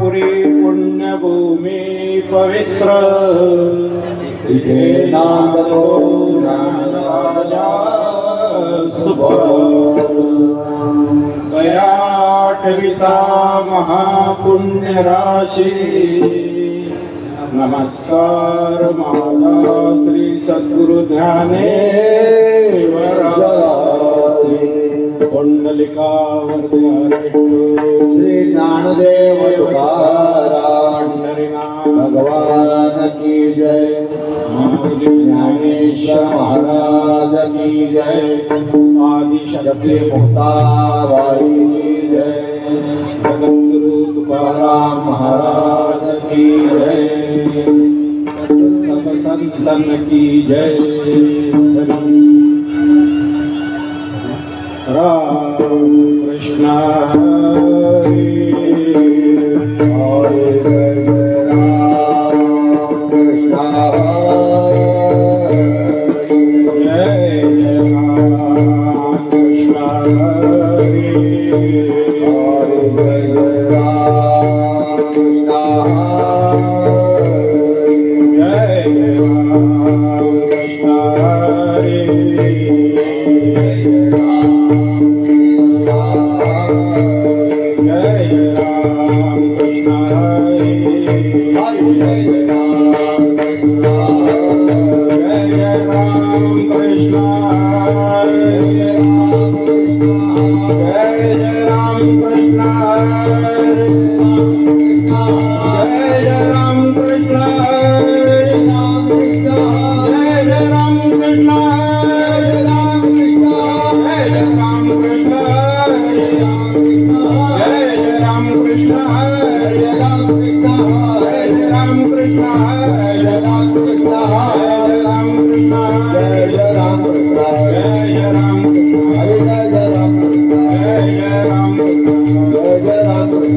पुरी पुण्यभूमी पवित्र। इथे नांदो नांदा सुभ दयाठविता महापुण्यराशी। नमस्कार माला श्री सद्गुरु ध्याने वरा कुडलिक श्रीदेवारा भॻवान की जय ज्ञानेश्वर महाराज की जय कुशि की जय महाराज की जय संतन की जय Krishna Krishna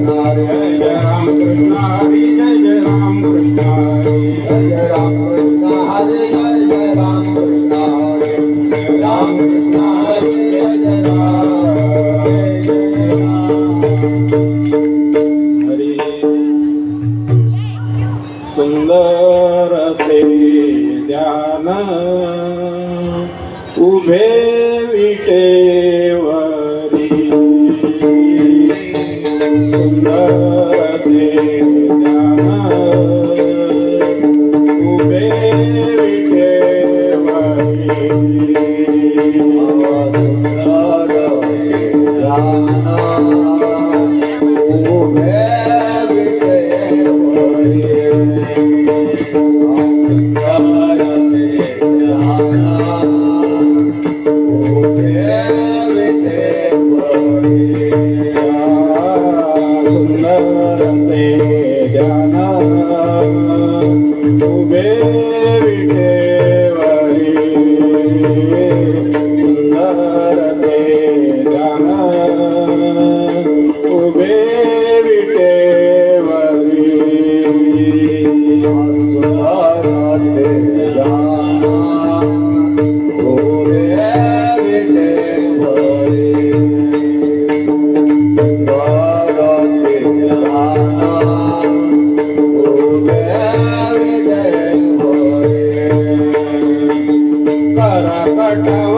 Hare am Rama Rama. love. Mubevike Thank you.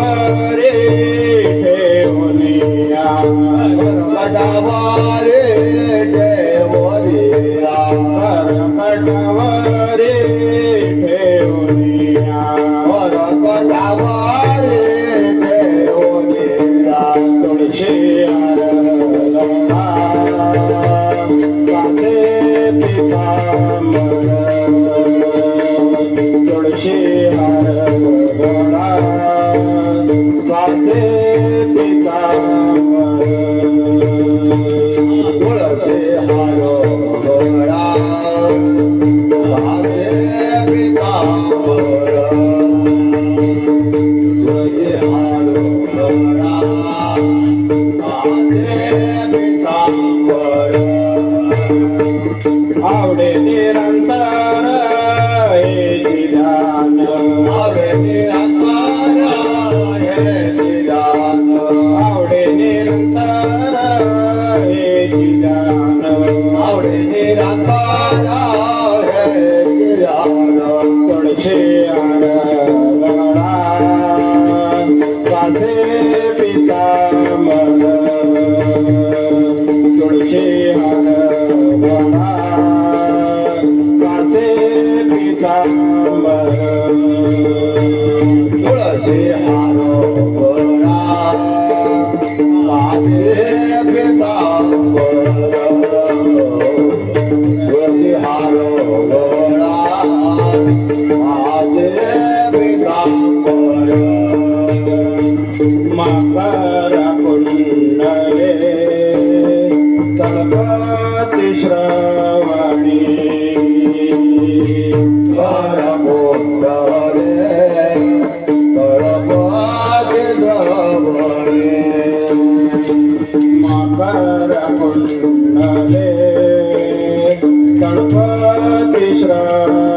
Krishna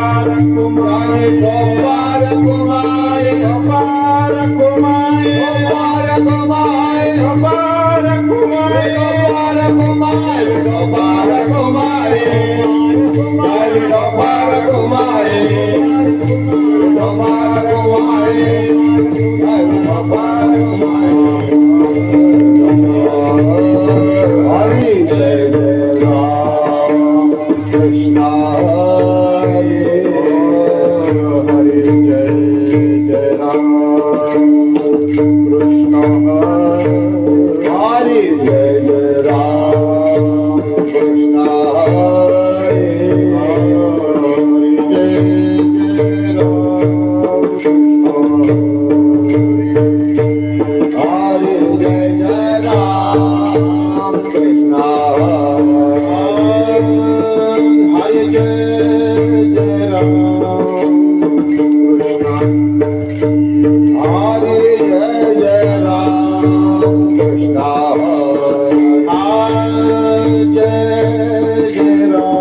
कुमारी बार कुमारी कुमारी बार कुमारे बपार कुमार कुमारी बपार कुमारी बमार कुमारी कुमारी quiero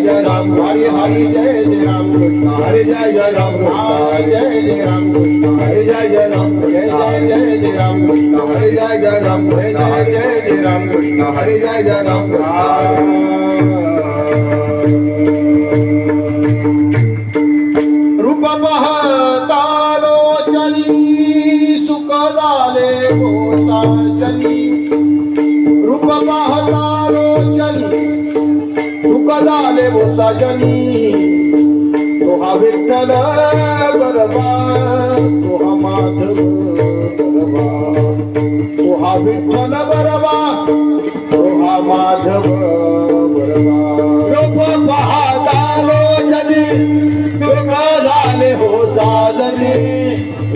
जय जय राम हरी हरी जय जय राम हरे जय जय राम जय जय राम हरे जय जय राम जय जय जय राम कृष्ण हरे जय जय राम जय जय राम हरे जय जय राम रूप पाहतालोचनी सुख झाले गोसाचनी रूप पाहतालोचनी सुख हो त बिन बाधा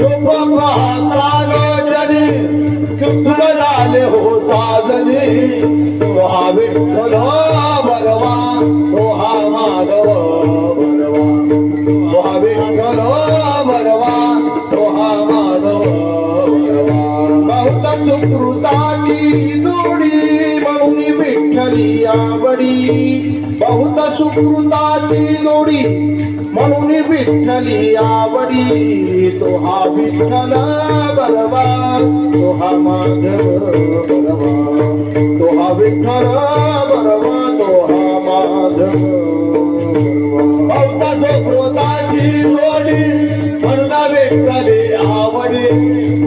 रुप बहा जनी झाले हो साजनी तो विठ्ठल माधव बरवा तो हा विठ्ठल बरवा तो हा माधव बरवा बहुत बहुत सुकृताची जोडी म्हणून विठ्ठली आवडी तो हा विठ्ठल बरवा तो हा माधव बरवा तो हा विठ्ठल बरवा तो हा माधव बरवा. बहुता क्रोधाची जोडी म्हणून विठ्ठले आवडी.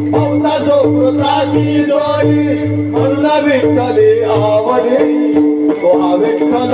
बहुता क्रोधाची जोडी म्हणून विठ्ठले आवडी. तो हा विठ्ठल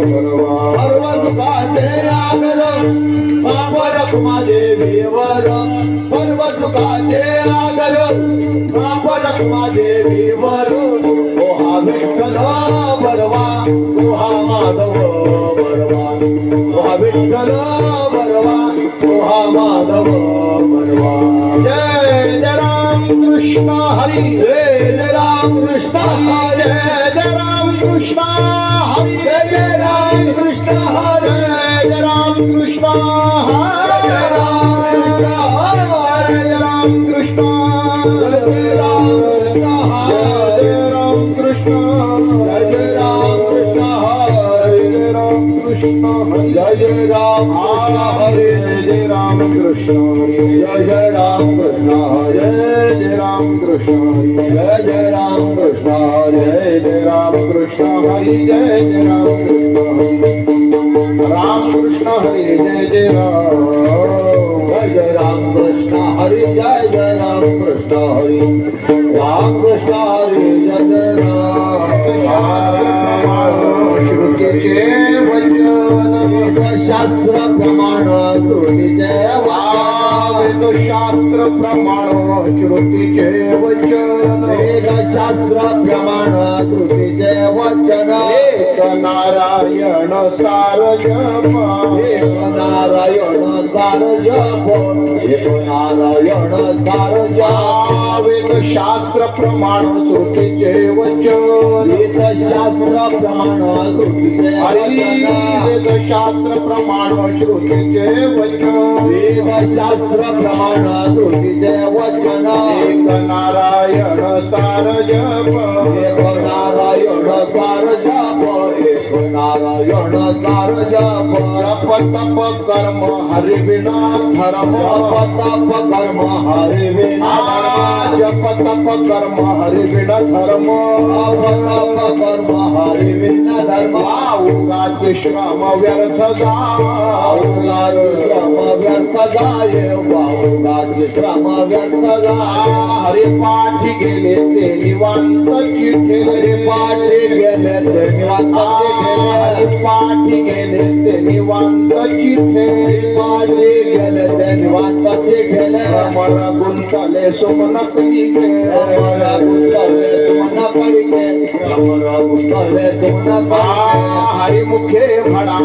बरवा सर्व सुखाचे आदर बाप रखुमादेवी वरा सर्व सुखाचे आदर बाप रखुमादेवी वरा विठ्ठल बरवा माधव बरवा विठ्ठल बरवा माधव बरवा जय जय राम कृष्ण हरी जय राम कृष्ण जय जय राम कृष्ण हरी जय राम कृष्ण जय हरे जय राम कृष्ण जय जय राम कृष्ण जय राम हरे जय राम कृष्ण जय जय राम कृष्ण हरे जय राम कृष्ण जय जय राम कृष्ण हरे जय राम कृष्ण जय जय राम कृष्ण कृष्ण जय जय राम जय जय राम कृष्ण हरे जय जय राम कृष्ण राम कृष्ण जय जय राम शास्त्र प्रमाण श्रुतीचे वा शास्त्र प्रमाण श्रुतीचे वचन. वेद शास्त्र प्रमाण श्रुतीचे वचन एक नारायण सार जप एक नारायण सार जप एक नारायण सार जप वेद शास्त्र प्रमाण श्रुतीचे वचन वेद शास्त्र प्रमाण श्रुतीचे हरी वचन वेद शास्त्र प्रमाण श्रुतीचे वचन वेद वचन एक नारायण सार जप एक नारायण सार जप एक नारायण सार जप जप तप कर्म हरि विना धर्म जप तप कर्म हरि विना जप तप कर्म हरि विना धर्म तप कर्म हरि विना धर्म उगाचे श्रम व्यर्थ जा औगाचे श्रम व्यर्थ जाय वा हरि पाठी गेले ते निवांत चिठे हरी पाठी गेले ते हरि सुमन पडिके हरिमुखे म्हणा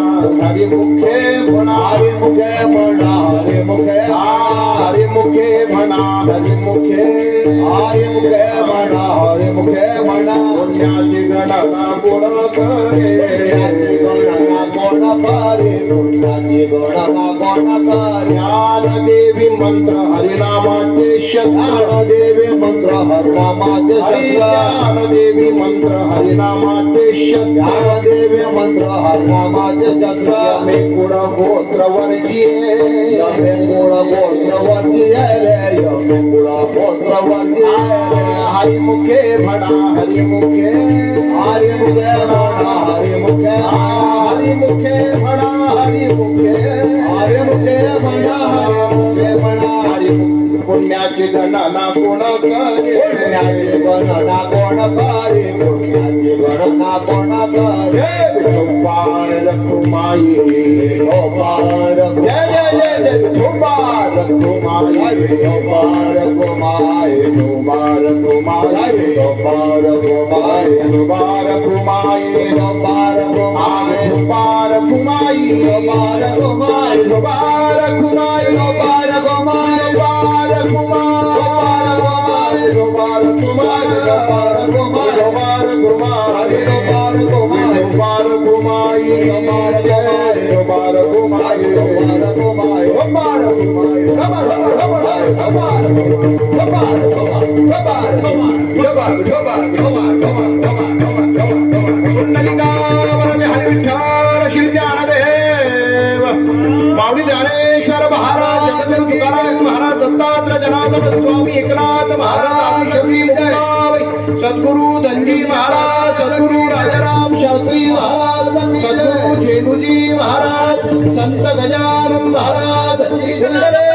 हरिमुखे म्हणा हरी मुखे म्हणा हरी मुखे हरिमुखे মুখে मना हरि मुखे हरि मुखे मना हरि मुखे मना पुण्याति गणना गुण करे पुण्याति गणना गुण देवी मंत्र हरिनामा नामाते ज्ञान देवी मंत्र हरि नामाते देवी मंत्र हरिनामा नामाते ज्ञान देवी मंत्र हरि नामाते में गुण गोत्र वर्जिए गुण गोत्र वर्जिए रे यमे मूळ गोत्र वर्जी हरिमुखे म्हणा हरिमुखे हरी मुखे म्हणा हरी मुखे हरिमुखे म्हणा हरिमुखे हरी मुखे म्हणा हरी मुखे म्हणा हरि पुण्याची गणना कोण करे पुण्याची गणना कोण करी पुण्याची गणना कोण करी गोपाळ रखुमाई गोपाळ जय जय जय जय गोपाळ रखुमाई गोपाळ कुमारी गोपाळ रखुमाई गोपाळ कुमारी गोपाळ रखुमाई गोपाळ कुमारी गोपाळ रखुमाई गोपाळ कुमारी गोपाळ रखुमाई गोपाळ कुमारी गोपाळ रखुमाई गोपाळ रखुमाई गोपाळ कुमारी कुमारोबार कुमारी महाराज तुकाराम महाराज दत्तात्र जनार्दन स्वामी एकनाथ महाराज सद्गुरु धनजी महाराज सद्गुरु राजाराम शास्त्री महाराज सद्गुरु जेनुजी महाराज संत गजानन महाराज